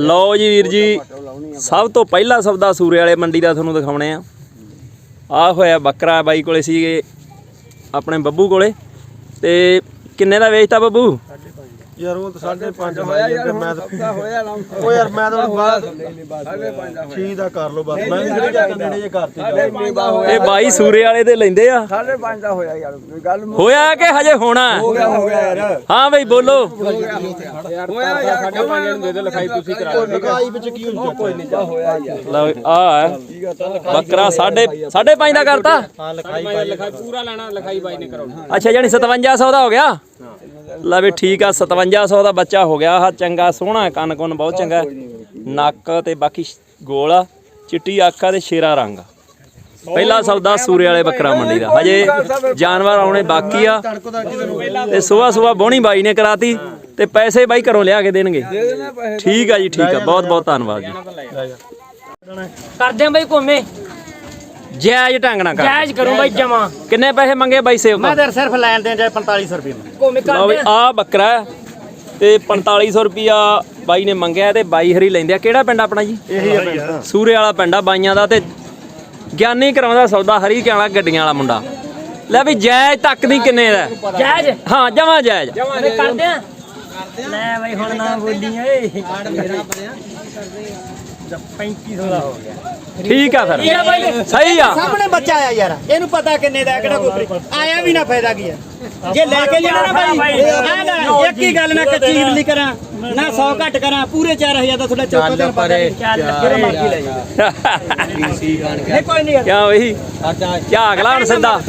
ਲਓ ਜੀ ਵੀਰ ਜੀ, ਸਭ ਤੋਂ ਪਹਿਲਾ ਸੌਦਾ ਸੂਰੇ ਵਾਲੇ ਮੰਡੀ ਦਾ ਤੁਹਾਨੂੰ ਦਿਖਾਉਣੇ ਆ। ਆ ਹੋਇਆ ਬੱਕਰਾ ਬਾਈ ਕੋਲੇ ਸੀਗੇ, ਆਪਣੇ ਬੱਬੂ ਕੋਲੇ। ਤੇ ਕਿੰਨੇ ਦਾ ਵੇਚਤਾ ਬੱਬੂ? ਯਾਰ ਉਹ ਤਾਂ 5.5 ਹੋਇਆ ਯਾਰ ਮੈਂ ਸੌਦਾ ਹੋਇਆ ਨਾ। ਉਹ ਯਾਰ ਮੈਂ ਤਾਂ ਬਾਅਦ ਸਾਢੇ ਪੰਜ ਦਾ ਛੀ ਦਾ ਕਰ ਲਓ ਬਸ ਮੈਂ ਜਿਹੜੇ ਜਾ ਕੇ ਨੇੜੇ ਜੇ ਕਰਤੀ ਇਹ ਬਾਈ ਸੂਰੇ ਵਾਲੇ ਦੇ ਲੈਂਦੇ ਆ? ਸਾਢੇ ਪੰਜ ਦਾ ਹੋਇਆ ਯਾਰ ਗੱਲ ਹੋਇਆ ਕਿ ਹਜੇ ਹੋਣਾ? ਗਿਆ ਹੋ ਗਿਆ ਯਾਰ। ਹਾਂ ਬਈ ਬੋਲੋ। ਹੋਇਆ ਯਾਰ ਸਾਢੇ ਪੰਜ ਨੂੰ ਦੇ ਦੇ ਲਿਖਾਈ ਤੁਸੀਂ ਕਰਾ ਲਓ ਲਗਾਈ ਵਿੱਚ ਕੀ ਹੁੰਦਾ ਕੋਈ ਨਹੀਂ ਹੋਇਆ ਯਾਰ। ਲਓ ਆ ਹੈ। ਬੱਕਰਾ ਸਾਢੇ ਸਾਢੇ ਪੰਜ ਦਾ ਕਰਤਾ? ਹਾਂ ਲਿਖਾਈ ਪਾਈ ਅੱਛਾ ਜਾਨੀ 5700 ਦਾ ਹੋ ਗਿਆ? ਲੈ ਵੀ ਠੀਕ ਆ 5700 ਦਾ ਬੱਚਾ ਹੋ ਗਿਆ ਆਹ ਚੰਗਾ ਸੋਹਣਾ ਕੰਨ ਕੁੰਨ ਬਹੁਤ ਚੰਗਾ। ਨੱਕ ਤੇ ਬਾਕੀ ਗੋਲ ਆ ਚਿੱਟੀ ਅੱਖ ਆ ਤੇ ਸ਼ੇਰਾ ਰੰਗ ਆ। ਪਹਿਲਾ ਸੌਦਾ ਸੂਰੇ ਵਾਲੇ ਬੱਕਰਾ ਮੰਡੀ ਦਾ। ਹਜੇ ਜਾਨਵਰ ਆਉਣੇ ਬਾਕੀ ਆ। ਤੇ ਸਵੇਰ ਸਵੇਰ ਬੋਣੀ ਬਾਈ ਨੇ ਕਰਾਤੀ ਤੇ ਪੈਸੇ ਬਾਈ ਘਰੋਂ ਲਿਆ ਕੇ ਦੇਣਗੇ। ਠੀਕ ਆ ਜੀ ਠੀਕ ਆ। ਬਹੁਤ ਬਹੁਤ ਧੰਨਵਾਦ ਜੀ। ਕਰਦੇ ਆ ਬਈ ਘੁੰਮੇ। ਜਾਇਜ਼ ਢੰਗ ਨਾਲ ਕਰ ਜਾਇਜ਼ ਕਰੂੰ ਬਈ ਜਮਾ। ਕਿੰਨੇ ਪੈਸੇ ਮੰਗੇ ਬਾਈ ਸੇਵ ਮੈਂ ਤਾਂ ਸਿਰਫ ਲੈਣ ਦੇ ਜਾਏ 4500 ਰੁਪਏ ਮੈਂ ਘੁੰਮੇ ਲਓ ਵੀ ਕਰਦੇ ਆ। ਆ ਬੱਕਰਾ ਹੈ ਤੇ 4500 ਰੁਪਿਆ ਬਾਈ ਨੇ ਮੰਗਿਆ ਤੇ ਬਾਈ ਹਰੀ ਲੈਂਦੇ ਆ। ਕਿਹੜਾ ਪਿੰਡ ਆਪਣਾ ਜੀ? ਇਹੀ ਹੈ ਪਿੰਡ ਸੂਰੇ ਵਾਲਾ ਪਿੰਡ ਆ ਬਾਈਆਂ ਦਾ ਤੇ ਗਿਆਨੀ ਕਰਾਉਂਦਾ ਸੌਦਾ ਹਰੀ ਕੇ ਵਾਲਾ ਗੱਡੀਆਂ ਵਾਲਾ ਮੁੰਡਾ। ਲੈ ਵੀ ਜਾਇਜ਼ ਤੱਕ ਦੀ ਕਿੰਨੇ ਦਾ? ਜਾਇਜ਼? ਹਾਂ ਜਮਾ ਜਾਇਜ਼। ਕਰਦੇ ਆ। ਲੈ ਬਈ ਹੁਣ ਨਾ ਬੋਲੀ ਓਏ। 3500 ਦਾ ਹੋ ਗਿਆ। ਠੀਕ ਆ ਬਾਈ ਸਹੀ ਆ। ਸਾਹਮਣੇ ਬੱਚਾ ਆਇਆ ਯਾਰ। ਇਹਨੂੰ ਪਤਾ ਕਿੰਨੇ ਦਾ ਕਿਹੜਾ ਕੋਈ ਆਇਆ ਵੀ ਨਾ ਫਾਇਦਾ ਕੀ ਹੈ? ਜੇ ਲੈ ਕੇ ਜਾਣਾ ਨਾ ਭਾਈ ਆ ਨਾ ਇੱਕ ਹੀ ਗੱਲ ਮੈਂ ਕੱਚੀ ਨਹੀਂ ਕਰਾਂ ਨਾ 100 ਘੱਟ ਕਰਾਂ ਪੂਰੇ 4000 ਦਾ ਤੁਹਾਡਾ ਚੌਕਾ ਨਹੀਂ। ਚੱਲ ਜਿਹੜਾ ਮਰਜ਼ੀ ਲੈ ਜਾ ਨਹੀਂ ਕੋਈ ਨਹੀਂ। ਕਿਉਂ ਬਈ? ਝਾਕ ਲਾ ਹੁਣ ਸਿੱਧਾ।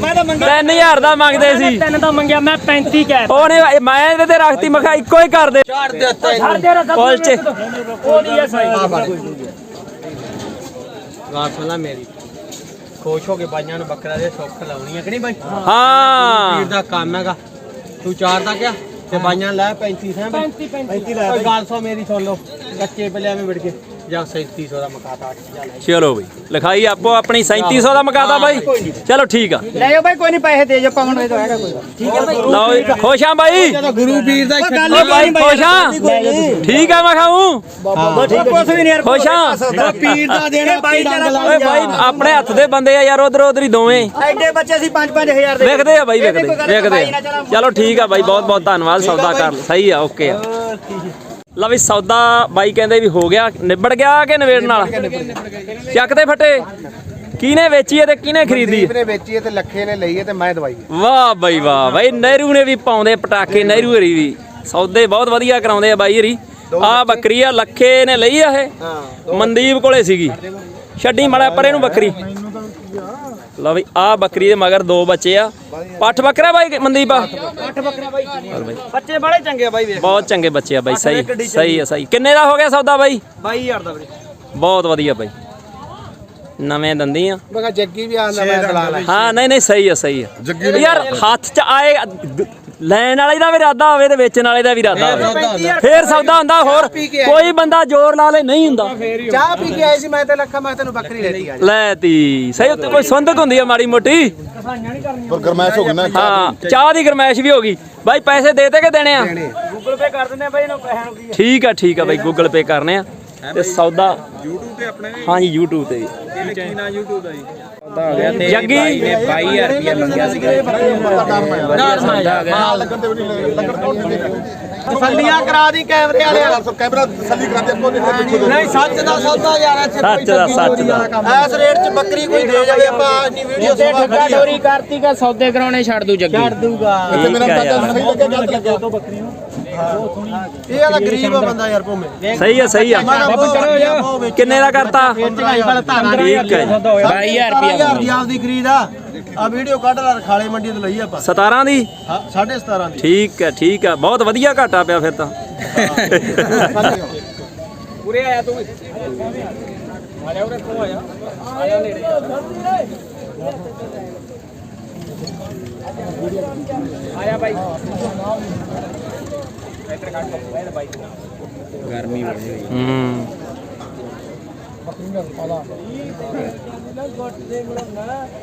ਮੈਂ ਤਾਂ ਮੰਗਾ। 3000 ਦਾ ਮੰਗਦੇ ਸੀ। ਤਿੰਨ ਦਾ ਮੰਗਿਆ ਮੈਂ 35 ਕਹਿ ਉਹਨੇ ਮੈਂ ਇਹਦੇ ਤੇ ਰੱਖਤੀ ਮੈਂ ਕਿਹਾ ਇੱਕੋ ਹੀ ਕਰ ਦੇ। ਛੱਡ ਦੇ ਰੱਖਾ ਕੁਲਚੇ। ਉਹਦੀ ਐ ਸਹੀ। ਗੱਲ ਸੁਣ ਲੈ ਮੇਰੀ। ਖੁਸ਼ ਹੋ ਕੇ ਬਾਈਆਂ ਨੂੰ ਬੱਕਰਾ ਦੇ ਸੁੱਖ ਲਾਉਣੀ ਹੈ ਕਿ ਨਹੀਂ ਬਾਈ? ਹਾਂ। ਵੀਰ ਦਾ ਕੰਮ ਹੈਗਾ। ਤੂੰ ਚਾਰ ਦਾ ਕਿਆ? ਤੇ ਬਾਈਆਂ ਲੈ 35 ਹੈ 35 35 ਕੋਈ ਗੱਲ ਸੁਣ ਮੇਰੀ ਸੁਣ ਲਓ। ਕੱਚੇ ਪਲਿਆਂ ਵਿੱਚ ਵੜ ਕੇ। ਜਾਂ 3700 ਦਾ ਮਕਾਤਾ 8000 ਲੈ ਚਲੋ ਬਈ। ਲਿਖਾਈ ਆਪੋ ਆਪਣੀ 3700 ਦਾ ਮਕਾਦਾ ਬਾਈ। ਚਲੋ ਠੀਕ ਆ। ਲੈ ਜਾਓ ਭਾਈ ਕੋਈ ਨਹੀਂ ਪੈਸੇ ਦੇ ਜਾ ਪਾਉਣ ਦੇ ਹੈਗਾ ਕੋਈ। ਠੀਕ ਹੈ ਬਈ। ਲਓ ਜੀ, ਖੁਸ਼ ਆ ਬਾਈ। ਗੁਰੂ ਪੀਰ ਦਾ ਓ ਬਾਈ ਖੁਸ਼ ਆ। ਠੀਕ ਆ ਮੈਂ ਖਾਉਂ ਕੁਛ ਵੀ ਨਹੀਂ ਯਾਰ ਖੁਸ਼ ਆ। ਪੀਰ ਦਾ ਦੇਣਾ ਬਾਈ ਓਏ ਬਾਈ ਆਪਣੇ ਹੱਥ ਦੇ ਬੰਦੇ ਆ ਯਾਰ ਉਧਰ ਉਧਰ ਹੀ ਦੋਵੇਂ। ਐਡੇ ਬੱਚੇ ਸੀ 5-5000 ਦੇ ਵੇਖਦੇ ਆ ਬਾਈ ਵੇਖਦੇ। ਵੇਖਦੇ ਬਾਈ ਆ। ਚਲਾ ਠੀਕ ਆ ਬਾਈ ਬਹੁਤ ਬਹੁਤ ਧੰਨਵਾਦ ਸੌਦਾ ਕਰ। ਸਹੀ ਆ ਓਕੇ ਆ। ਲਓ ਵੀ ਸੌਦਾ ਬਾਈ ਕਹਿੰਦੇ ਵੀ ਹੋ ਗਿਆ ਨਿਬੜ ਗਿਆ ਕਿ ਨਵੇੜ ਨਾਲ? ਚੱਕ ਦੇ ਫੱਟੇ? ਕਿਹਨੇ ਵੇਚੀ ਹੈ ਤੇ ਕਿਹਨੇ ਖਰੀਦੀ ਨੇ ਵੇਚੀ ਹੈ ਤੇ ਲੱਖੇ ਨੇ ਲਈ ਹੈ ਤੇ ਮੈਂ ਦਵਾਈ ਹੈ। ਵਾਹ ਬਾਈ ਵਾਹ। ਬਾਈ ਨਹਿਰੂ ਨੇ ਵੀ ਪਾਉਂਦੇ ਪਟਾਕੇ ਨਹਿਰੂ ਹਰੀ ਵੀ। ਸੌਦੇ ਬਹੁਤ ਵਧੀਆ ਕਰਾਉਂਦੇ ਆ ਬਾਈ ਹਰੀ। ਆ ਬੱਕਰੀ ਆ ਲੱਖੇ ਨੇ ਲਈ ਆ ਇਹ। ਮਨਦੀਪ ਕੋਲੇ ਸੀਗੀ। ਛੱਡੀ ਮੜਾ ਪਰੇ ਨੂੰ ਬੱਕਰੀ। ਲਓ ਬਈ ਆ ਬੱਕਰੀ ਦੇ ਮਗਰ ਦੋ ਬੱਚੇ ਆ। ਪੱਠ ਬੱਕਰਾ ਬਾਈ ਮਨਦੀਪ ਆ? ਬੱਚੇ ਬੜੇ ਚੰਗੇ ਆ ਬਾਈ ਵੇਖ। ਬਹੁਤ ਚੰਗੇ ਬੱਚੇ ਆ ਬਾਈ ਸਹੀ ਸਹੀ ਆ ਸਹੀ। ਕਿੰਨੇ ਦਾ ਹੋ ਗਿਆ ਸੌਦਾ ਬਾਈ? 22000 ਦਾ ਵੀਰੇ। ਬਹੁਤ ਵਧੀਆ ਬਾਈ। ਨਵੇਂ ਦੰਦੀ ਆ। ਮੈਂ ਕਿਹਾ ਜੱਗੀ ਵੀ ਆਂਦਾ ਮੈਂ ਦਲਾਲ ਹਾਂ ਨਹੀਂ ਨਹੀਂ ਸਹੀ ਆ ਸਹੀ ਆ। ਯਾਰ ਹੱਥ ਚ ਆਏ ਲੈਣ ਵਾਲੇ ਦਾ ਵੀ ਇਰਾਦਾ ਹੋਵੇ ਤੇ ਵੇਚਣ ਵਾਲੇ ਦਾ ਵੀ ਇਰਾਦਾ ਹੋਵੇ। ਫੇਰ ਸੌਦਾ ਹੁੰਦਾ ਹੋਰ ਕੋਈ ਬੰਦਾ ਜ਼ੋਰ ਲਾ ਲੇ ਨਹੀਂ ਹੁੰਦਾ। ਚਾਹ ਪੀ ਕੇ ਆਈ ਸੀ ਮੈਂ ਤੇ ਲੱਖਾ ਮੈਂ ਤੈਨੂੰ ਬੱਕਰੀ ਲੈਤੀ ਆ। ਲੈ ਤੀ ਸਹੀ ਉੱਤੇ ਕੋਈ ਸੁੰਦਕ ਹੁੰਦੀ ਆ ਮਾੜੀ ਮੋਟੀ? ਪਰ ਗਰਮੈਸ਼ ਹੋ ਗਈ ਨਾ। ਹਾਂ ਚਾਹ ਦੀ ਗਰਮੈਸ਼ ਵੀ ਹੋ ਗਈ। ਬਾਈ ਪੈਸੇ ਦੇ ਤੇ ਕਿ ਦੇਣੇ ਆ? ਗੂਗਲ ਪੇ ਕਰ ਦਿੰਦੇ ਆ ਬਾਈ ਇਹਨਾਂ ਪੈਸਿਆਂ ਨੂੰ ਕੀ ਠੀਕ ਆ ਠੀਕ ਆ ਬਾਈ ਗੂਗਲ ਪੇ ਕਰਨੇ ਆ। ਤੇ ਸੌਦਾ YouTube ਤੇ ਆਪਣੇ ਹਾਂ ਜੀ YouTube ਤੇ। ਵੀ ਕੀ YouTube ਦਾ ਜੀ? ਜੱਗੀ। ਨੇ 22000 ਰੁਪਏ ਮੰਗਿਆ ਸੀ ਤਸੱਲੀਆਂ ਕਰਾ ਦੀ ਕੈਮਰੇ ਵਾਲਿਆਂ। ਕੈਮਰਾ ਤਸੱਲੀ ਕਰਾ ਦੇ ਕੋਈ ਨਹੀਂ ਨਹੀਂ ਸੱਚ ਦਾ ਸੌਦਾ ਯਾਰ ਇੱਥੇ ਸੱਚ ਦਾ ਸੱਚ ਦਾ। ਐਸ ਰੇਟ 'ਚ ਬੱਕਰੀ ਕੋਈ ਦੇ ਜਾਵੇ ਆਪਾਂ ਇੰਨੀ ਵੀਡੀਓ ਸੁਭਾ ਖੜੀ ਆ। ਡੋਰੀ ਕਰਤੀ ਕਾ ਸੌਦੇ ਕਰਾਉਣੇ ਛੱਡ ਦੂ ਜੱਗੀ। ਛੱਡ ਦੂਗਾ। ਠੀਕ ਆ ਯਾਰ। ਸਹੀ ਲੱਗਿਆ ਗਲਤ ਲੱਗਿਆ। ਇਹ ਵਾਲਾ ਗਰੀਬ ਆ ਬੰਦਾ ਯਾਰ ਭੋਮੇ। ਸਹੀ ਆ ਸਹੀ ਆ। ਕਿੰਨੇ ਦਾ ਕਰਤਾ? ਠੀਕ ਹੈ ਜੀ। 22000 ਹਜ਼ਾਰ ਦੀ ਆਪਦੀ ਖਰੀਦ ਆ। ਆ ਵੀਡੀਓ ਕੱਢ ਲਾ ਰਖਾਲੇ ਮੰਡੀ ਤੋਂ ਲਈ ਆਪਾਂ। 17 ਦੀ? ਹਾਂ, ਸਾਢੇ 17 ਦੀ। ਠੀਕ ਹੈ ਠੀਕ ਹੈ ਬਹੁਤ ਵਧੀਆ ਘਾਟਾ ਪਿਆ ਫਿਰ ਤਾਂ। ਹੂੰ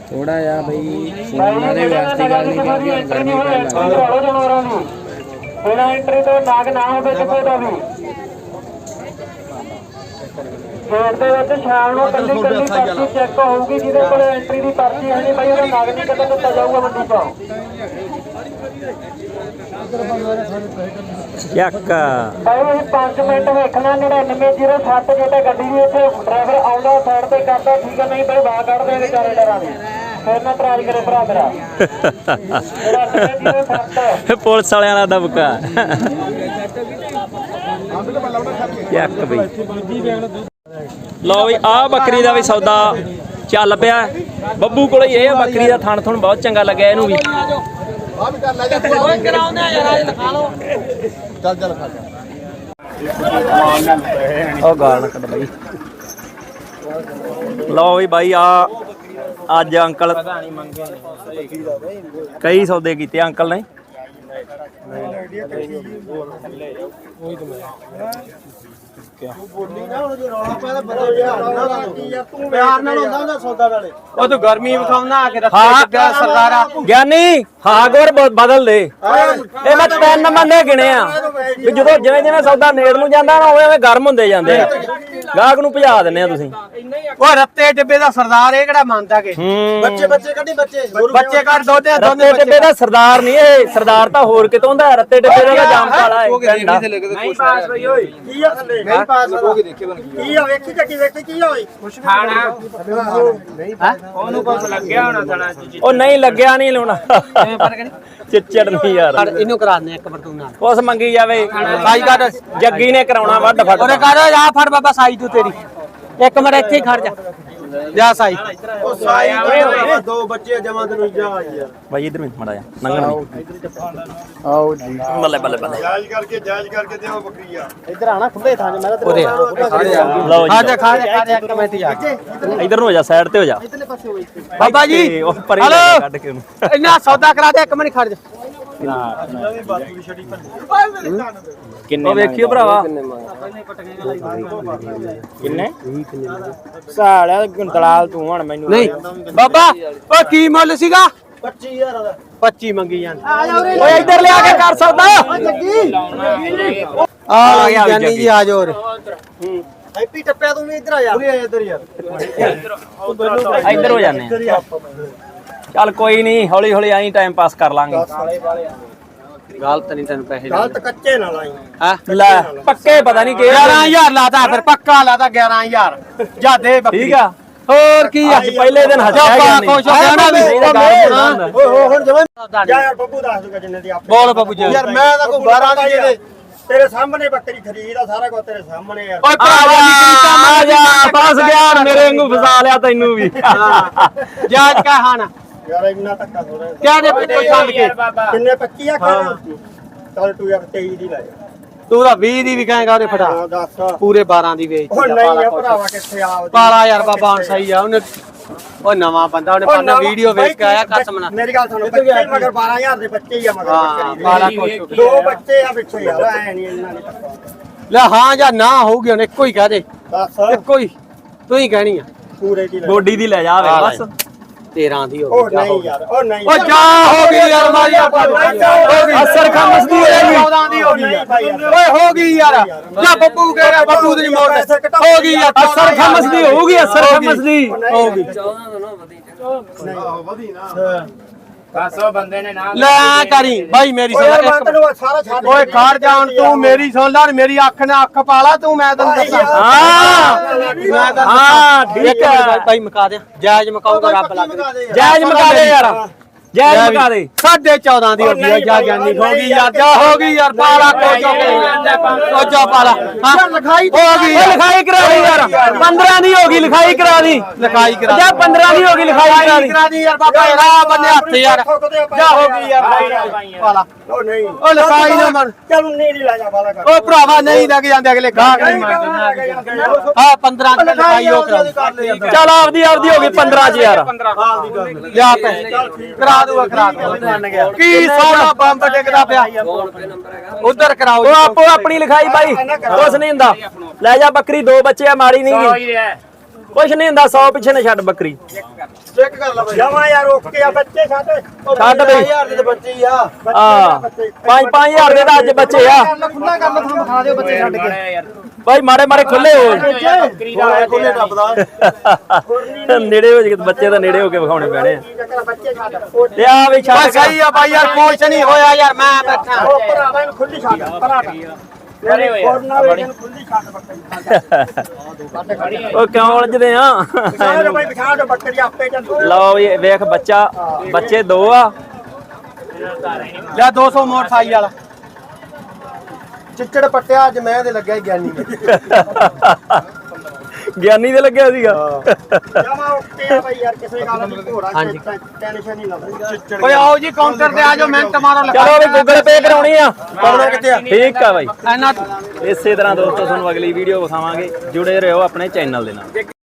ਥੋੜਾ ਜਿਹਾ ਬਈ ਫੋਨਾਂ ਦੇ ਵਾਸਤੇ ਗੱਲ ਨਹੀਂ ਕਰਨੀ ਗਰਮੀ ਪੈ ਲੱਗ ਬਿਨਾਂ ਐਂਟਰੀ ਤੋਂ ਨਾਗ ਨਾ ਹੋਵੇ ਕਿਸੇ ਦਾ ਵੀ? ਖੇਡ ਦੇ ਵਿੱਚ ਸ਼ਾਮ ਨੂੰ ਕੱਲੀ ਕੱਲੀ ਪਰਚੀ ਚੈੱਕ ਹੋਊਗੀ ਜਿਹਦੇ ਕੋਲ ਐਂਟਰੀ ਦੀ ਪਰਚੀ ਹੈ ਨਹੀਂ ਬਈ ਉਹਦਾ ਨਾਗ ਨਹੀਂ ਕਦੇ ਦਿੱਤਾ ਜਾਊਗਾ ਮੰਡੀ ਤੋਂ ਚੱਕ ਭਾਈ ਅਸੀਂ 5 ਮਿੰਟ ਵੇਖਣਾ 9907 ਜਿਹੜੇ ਗੱਡੀ ਦੀ ਉੱਥੇ ਡਰਾਈਵਰ ਆਉਂਦਾ ਸਾਈਡ ਤੇ ਕਰਦਾ ਠੀਕ ਹੈ ਨਹੀਂ ਭਾਈ ਬਾਹਰ ਕੱਢ ਦੇ ਵਿਚਾਰੇ ਡਰਾਂ ਦੇ ਫਿਰ ਨਾ ਤਰਾਜ ਕਰੇ ਭਰਾ ਮੇਰਾ ਜਿਹੜਾ 9907 ਪੁਲਿਸ ਵਾਲਿਆਂ ਦਾ ਦਬਕਾ। ਚੱਕ ਬਈ ਲਓ ਵੀ ਆ ਬੱਕਰੀ ਦਾ ਵੀ ਸੌਦਾ ਚੱਲ ਪਿਆ। ਬੱਬੂ ਕੋਲੇ ਇਹ ਆ ਬੱਕਰੀ ਦਾ ਥਣ ਥਣ ਬਹੁਤ ਚੰਗਾ ਲੱਗਿਆ ਇਹਨੂੰ ਵੀ। ਆ ਵੀ ਕਰ ਲੈ ਜਾ ਓਏ ਕਰਾਉਂਦੇ ਆ ਯਾਰ ਅੱਜ ਦਿਖਾ ਲਓ ਚੱਲ ਚੱਲ ਖਾ ਉਹ ਗਾਲ ਨਾ ਕੱਢ ਬਾਈ। ਲਓ ਵੀ ਬਾਈ ਆ ਅੱਜ ਅੰਕਲ ਕਈ ਸੌਦੇ ਕੀਤੇ ਅੰਕਲ ਨੇ। ਪਿਆਰ ਨਾਲ ਹੁੰਦਾ ਹੁੰਦਾ ਸੌਦਾ ਨਾਲੇ। ਉਹ ਤੂੰ ਗਰਮੀ ਵਿਖਾਉਣਾ ਆ ਕੇ ਰੱਖੇ ਹਾਂ ਕਿੱਦਾਂ ਸਰਦਾਰਾ। ਗਿਆਨੀ ਹਾਗੋਰ ਬਦਲ ਦੇ। ਇਹ ਮੈਂ ਤਿੰਨ ਬੰਦੇ ਗਿਣੇ ਆ। ਵੀ ਜਦੋਂ ਜਿਵੇਂ ਜਿਵੇਂ ਸੌਦਾ ਨੇੜ ਨੂੰ ਜਾਂਦਾ ਨਾ ਉਵੇਂ ਉਵੇਂ ਗਰਮ ਹੁੰਦੇ ਜਾਂਦੇ ਆ। ਗਾਹਕ ਨੂੰ ਭਜਾ ਦਿੰਨੇ ਆ ਤੁਸੀਂ। ਉਹ ਰੱਤੇ ਡੱਬੇ ਦਾ ਸਰਦਾਰ ਇਹ ਕਿਹੜਾ ਮੰਨਦਾ ਕਿ? ਹੂੰ। ਬੱਚੇ ਬੱਚੇ ਕੱਢੀ ਬੱਚੇ। ਬੱਚੇ ਕੱਢ ਦੋਦੇ ਰੱਤੇ ਡੱਬੇ ਦਾ ਸਰਦਾਰ ਨਹੀਂ ਇਹ ਸਰਦਾਰ ਤਾਂ ਹੋਰ ਕਿਤੋਂ ਹੁੰਦਾ ਰੱਤੇ ਡੱਬੇ ਦਾ ਤਾਂ ਜਾਮ ਕਾਲਾ ਹੈ ਝੰਡਾ। ਨਹੀਂ ਪਾਸ ਬਈ ਓਏ। ਕੀ ਆ ਥੱਲੇ? ਨਹੀਂ ਪਾਸ ਹੋ ਕੇ ਦੇਖੇ ਕੀ ਆ ਵੇਖੀ ਚੱਕੀ ਵੇਖੀ ਕੀ ਹੋਈ ਉਹ ਨਹੀਂ ਲੱਗਿਆ ਨਹੀਂ ਲਾਉਣਾ। ਚਿੱਚੜ ਨਹੀਂ ਯਾਰ। ਇਹਨੂੰ ਕਰਾ ਦੇ ਇੱਕ ਵਾਰ ਤੂੰ ਨਾਲ। ਉਸ ਮੰਗੀ ਜਾਵੇ। ਸਾਈ ਜੱਗੀ ਨੇ ਕਰਾਉਣਾ ਵੱਡ ਫੱਟ ਉਹਨੇ ਕਹਦਾ ਆ ਫੜ ਬਾਬਾ ਸਾਈ ਤੂੰ ਤੇਰੀ। ਇੱਕ ਮਿੰਟ ਇੱਥੇ ਹੀ ਖੜ ਜਾ। ਜਾ ਸਾਈ। ਉਹ ਸਾਈ ਦੋ ਬੱਚੇ ਜਮਾਂ ਤੈਨੂੰ ਜਾ ਯਾਰ ਬਾਈ ਇਧਰ ਮਿੰਟ ਮੜਾ ਜਾ ਨੰਗਣ ਨਹੀਂ ਆਓ ਜੀ। ਬੱਲੇ ਬੱਲੇ ਬੱਲੇ। ਇੱਧਰ ਆਣਾ ਖੁੱਲੇ ਥਾਂ ਮੈਂ ਤਾਂ ਲਓ ਆ। ਜੀ। ਜਾ ਖਾ ਜਾ ਖਾ ਜਾ ਇੱਕ ਮਿੰਟ ਜਾ ਇਧਰ ਨੂੰ ਹੋ ਜਾ ਸਾਈਡ ਤੇ ਹੋ ਜਾ। ਬਾਬਾ ਜੀ! ਤੇ ਉਹ ਪਰੇ ਹਲੋ। ਕੱਢ ਕੇ ਉਹਨੂੰ। ਇੰਨਾ ਸੌਦਾ ਕਰਾ ਦੇ ਇੱਕ ਮਿੰਟ ਖੜ ਜਾ। ਉਹ ਵੇਖਿਓ ਭਰਾਵਾ। ਕਿੰਨੇ ਸਾਲਿਆ ਦਲਾਲ ਤੂੰ ਹੁਣ ਮੈਨੂੰ ਨਹੀਂ। ਬਾਬਾ ਉਹ ਕੀ ਮੁੱਲ ਸੀਗਾ? 25000 ਦਾ 25 ਮੰਗੀ ਜਾਂਦੇ। ਓਏ ਇੱਧਰ ਲਿਆ ਕੇ ਕਰ ਸਕਦਾ। ਆ ਵੀ ਜਾਨੀ ਜੀ। ਆ ਜਾਓ ਰੇ ਹੈਪੀ ਟੱਪਿਆ ਤੂੰ ਵੀ ਇੱਧਰ ਆ ਜਾ। ਉਰੇ ਆ ਇੱਧਰ ਯਾਰ ਇੱਧਰ ਹੋ ਜਾਂਦੇ ਆ। ਚੱਲ ਕੋਈ ਨਹੀਂ ਹੌਲੀ ਹੌਲੀ ਐਂ ਟਾਈਮ ਪਾਸ ਕਰ ਲਾਂਗੇ। ਗਲਤ ਨਹੀਂ ਤੈਨੂੰ ਪੈਸੇ ਗਲਤ ਕੱਚੇ ਨਾਲ ਆਈ। ਹਾਂ? ਲੈ ਪੱਕੇ ਪਤਾ ਨਹੀਂ ਕਿਹੜਾ 11000 ਲਾਤਾ ਫਿਰ ਪੱਕਾ ਲਾਤਾ 11000 ਜਾ ਦੇ ਬੱਕਰੀ। ਠੀਕ ਆ। ਹੋਰ ਕੀ ਅੱਜ ਪਹਿਲੇ ਦਿਨ ਹੱਸਿਆ ਜਾ ਗਿਆ ਨਹੀਂ। ਖੁਸ਼ ਹੋ ਗਿਆ ਨਾ ਵੀ। ਓਏ ਹੁਣ ਜਮਨ ਯਾਰ ਬੱਬੂ ਦੱਸ ਦੂਗਾ ਜਿੰਨੇ ਦੀ ਆਪ ਬੋਲ ਬੱਬੂ ਜੀ। ਯਾਰ ਮੈਂ ਤਾਂ ਕੋਈ 12 ਦੀ ਜਿਹਦੇ ਤੇਰੇ ਸਾਹਮਣੇ ਬੱਕਰੀ ਖਰੀਦਾ ਸਾਰਾ ਕੁਝ ਤੇਰੇ ਸਾਹਮਣੇ ਯਾਰ ਓਏ ਆ ਜਾ ਆ ਜਾ ਫਸ ਗਿਆ ਮੇਰੇ ਵਾਂਗੂ ਫਸਾ ਲਿਆ ਤੈਨੂੰ ਵੀ। ਜਾਜ ਕਾ ਹਾਣਾ ਯਾਰ ਇੰਨਾ ਧੱਕਾ ਥੋੜਾ ਕਿਆ ਦੇ ਪਿੱਛੇ ਛੱਡ ਕੇ ਕਿੰਨੇ 25 ਆ ਕਰ ਚੱਲ ਤੂੰ ਯਾਰ 23 ਦੀ ਲੈ ਜਾ। ਤੂੰ ਤਾਂ 20 ਦੀ ਵੀ ਕਹੇਗਾ ਉਹਨੇ ਫਟਾ। ਹਾਂ ਦੱਸ। ਪੂਰੇ 12 ਦੀ ਵੇਚ। ਉਹ ਨਹੀਂ ਆ ਭਰਾਵਾ ਕਿੱਥੇ ਆ ਪਾਲਾ ਯਾਰ ਬਾਬਾ ਹੁਣ ਸਹੀ ਆ ਉਹਨੇ ਉਹ ਨਵਾਂ ਬੰਦਾ ਉਹਨੇ ਪਾਣਾ ਵੀਡੀਓ ਵੇਚ ਕੇ ਆਇਆ ਕਸਮ ਨਾਲ। ਮੇਰੀ ਗੱਲ ਸੁਣੋ ਬੱਚੇ ਮਗਰ 12000 ਦੇ ਬੱਚੇ ਹੀ ਆ ਮਗਰ ਹਾਂ ਬੱਕਰੀ ਪਾਲਾ ਦੇ। ਖੁਸ਼ ਹੋ ਗਿਆ ਦੋ ਬੱਚੇ ਆ ਪਿੱਛੇ ਯਾਰ ਐ ਨਹੀਂ ਇੰਨਾ ਨਹੀਂ ਧੱਕਾ। ਲੈ ਹਾਂ ਜਾਂ ਨਾ ਹੋਊਗੀ ਹੁਣ ਇੱਕੋ ਹੀ ਕਹਿ ਦੇ। ਦੱਸ। ਇੱਕੋ ਹੀ। ਤੂੰ ਹੀ ਕਹਿਣੀ ਆ। ਪੂਰੇ ਦੀ ਗੋਡੀ ਦੀ ਲੈ ਜਾ ਵੇ ਬਸ। 13 ਦੀ ਹੋ ਉਹ ਗਈ ਜਾ ਹੋ ਨਹੀਂ ਗਈ। ਯਾਰ ਉਹ ਨਹੀਂ ਉਹ ਜਾ ਹੋ ਗਈ ਯਾਰ ਮਾਰੀ ਆਪਾਂ ਨੂੰ। ਹੋ ਗਈ ਅਸਰ ਖਮਸ ਦੀ ਹੋਏਗੀ 14 ਦੀ ਹੋ ਗਈ ਯਾਰ। ਓਏ ਹੋ ਗਈ ਯਾਰ। ਜਾ ਬੱਬੂ ਕਹਿ ਰਿਹਾ ਬੱਬੂ ਦੀ ਮੋੜ ਹੋ। ਗਈ ਯਾਰ। ਅਸਰ ਖਮਸ ਦੀ ਹੋਊਗੀ ਅਸਰ ਖਮਸ ਦੀ ਹੋ ਗਈ। ਲੈ ਕਰੀ। ਬਾਈ ਮੇਰੀ ਸੁਣ ਓਏ ਲੈ ਮੈਂ ਇੱਕ ਤੈਨੂੰ ਸਾਰਾ ਛੱਡ ਓਏ ਖੜ ਜਾ ਹੁਣ ਤੂੰ ਮੇਰੀ ਸੁਣ ਲੈ ਮੇਰੀ ਅੱਖ ਨਾਲ ਅੱਖ ਪਾ ਲਾ ਤੂੰ ਮੈਂ ਤੈਨੂੰ ਦੱਸਾਂ। ਹਾਂ। ਮੈਂ ਤਾਂ ਹਾਂ ਠੀਕ ਹੈ। ਭਾਈ ਮਕਾ ਦੇ ਜਾਇਜ਼ ਮਕਾਉਂਗਾ ਰੱਬ ਲੱਗ ਜਾਇਜ਼ ਮਕਾ ਦੇ ਯਾਰ। ਜਾਇਜ਼ ਮਕਾ ਦੇ। ਸਾਢੇ 14 ਦੀ ਹੋ ਗਈ ਆ, ਜਾ ਗਿਆਨੀ ਹੋ ਗਈ ਯਾਰ ਜਾ ਹੋ ਗਈ ਯਾਰ ਪਾਲਾ ਕੋਚੋ ਕੋਚੋ ਪਾਲਾ ਹਾਂ। ਲਿਖਾਈ ਹੋ ਗਈ ਓਏ ਲਿਖਾਈ ਕਰਾ ਦੀ ਯਾਰ। 15 ਦੀ ਹੋ ਗਈ ਲਿਖਾਈ ਕਰਾ ਦੀ ਲਿਖਾਈ ਕਰਾ ਜਾ 15 ਦੀ ਹੋ ਗਈ ਲਿਖਾਈ ਕਰਾ ਦੀ ਯਾਰ ਬਾਬਾ ਆ ਬੰਨੇ ਹੱਥ ਯਾਰ। ਜਾ ਹੋ ਗਈ ਯਾਰ। ਪਾਲਾ। ਉਹ ਨਹੀਂ। ਉਹ ਲਿਖਾਈ ਨਾ ਮਨ। ਚੱਲ ਨਹੀਂ ਲੈ ਜਾ ਵਾਲਾ ਕਰ। ਉਹ ਭਰਾਵਾ ਨਹੀਂ ਲੱਗ ਜਾਂਦੇ ਅਗਲੇ ਗਾਹਕ ਨਹੀਂ ਮੰਨਦੇ। ਹਾਂ 15 ਦੀ ਲਿਖਾਈ ਉਹ ਕਰਾ ਚੱਲ ਆਪਦੀ ਆਪਦੀ ਹੋ ਗਈ 15 ਚ ਯਾਰ। ਲਿਆ ਪੈ ਕਰਾ ਦੂਗਾ ਕਰਾ ਦੂਗਾ ਕੀ ਸੋਹਣਾ ਬੰਬ ਟਿਕਦਾ ਪਿਆ? ਉਧਰ ਕਰਾਓ ਉਹ ਆਪੋ ਆਪਣੀ ਲਿਖਾਈ ਬਾਈ ਕੁਛ ਨਹੀਂ ਹੁੰਦਾ। ਲੈ ਜਾ ਬੱਕਰੀ ਦੋ ਬੱਚੇ ਆ ਮਾਰੀ ਨਹੀਂ ਗਈ ਕੁਛ ਨਹੀਂ ਹੁੰਦਾ 100 ਪਿੱਛੇ ਨੇ ਛੱਡ ਬੱਕਰੀ। ਚੈੱਕ ਕਰ ਲੈ ਬਾਈ। ਜਮਾ ਯਾਰ ਓਕੇ ਆ ਬੱਚੇ ਸਾਡੇ ਛੱਡ ਬਈ। 1000 ਦੇ ਬੱਚੇ ਹੀ ਆ। ਆ 5 5000 ਦੇ ਤਾਂ ਅੱਜ ਬੱਚੇ ਆ। ਖੁੱਲਾ ਕਰ ਤੁਹਾਨੂੰ ਵਿਖਾ ਦਿਓ ਬੱਚੇ ਛੱਡ ਕੇ। ਬਾਈ ਮਾੜੇ ਮਾੜੇ ਖੁੱਲੇ ਹੋ। ਨੇੜੇ ਹੋ ਜੇ ਬੱਚੇ ਤਾਂ ਨੇੜੇ ਹੋ ਕੇ ਵਿਖਾਉਣੇ ਪੈਣੇ ਆ। ਤੇ ਆ ਵੀ ਛੱਡ ਕੇ- ਸਹੀ ਆ ਬਾਈ ਯਾਰ ਕੁਛ ਨਹੀਂ ਹੋਇਆ ਯਾਰ ਮੈਂ ਬੈਠਾ। ਉਹ ਭਰਾਵਾ ਇਹਨੂੰ ਖੁੱਲੀ ਛੱਡ ਭਰਾਵਾ। ਉਹ ਕਿਉਂ ਉਲਝਦੇ ਆ? ਲਓ ਵੀ ਵੇਖ ਬੱਚਾ ਬੱਚੇ ਦੋ ਆ। ਲੈ 200 ਮੋਟ ਸਾਈ ਵਾਲਾ। ਚਿੱਚੜ ਪੱਟਿਆ ਅੱਜ ਮੈਂ ਤੇ ਲੱਗਿਆ ਗਿਆਨੀ ਗਿਆਨੀ ਦੇ ਲੱਗਿਆ ਸੀਗਾ? ਜਮਾ ਓਕੇ ਆ ਬਾਈ ਯਾਰ ਕਿਸੇ ਗੱਲ ਦੀ ਘੋੜਾ ਟੈਨਸ਼ਨ ਨਹੀਂ ਲੈਂਦਾ ਓਏ ਆਓ ਜੀ ਕਾਊਂਟਰ ਤੇ ਆ ਜਾਓ ਮਿੰਟ ਮਾਰੋ ਚਲੋ ਵੀ ਗੂਗਲ ਪੇ ਕਰਾਉਣੀ ਆ। ਪਾਉਣਾ ਕਿੱਥੇ ਆ? ਠੀਕ ਆ ਬਾਈ। ਇਸੇ ਤਰ੍ਹਾਂ ਦੋਸਤੋ ਤੁਹਾਨੂੰ ਅਗਲੀ ਵੀਡੀਓ ਵਿਖਾਵਾਂਗੇ। ਜੁੜੇ ਰਹੋ ਆਪਣੇ ਚੈਨਲ ਦੇ ਨਾਲ।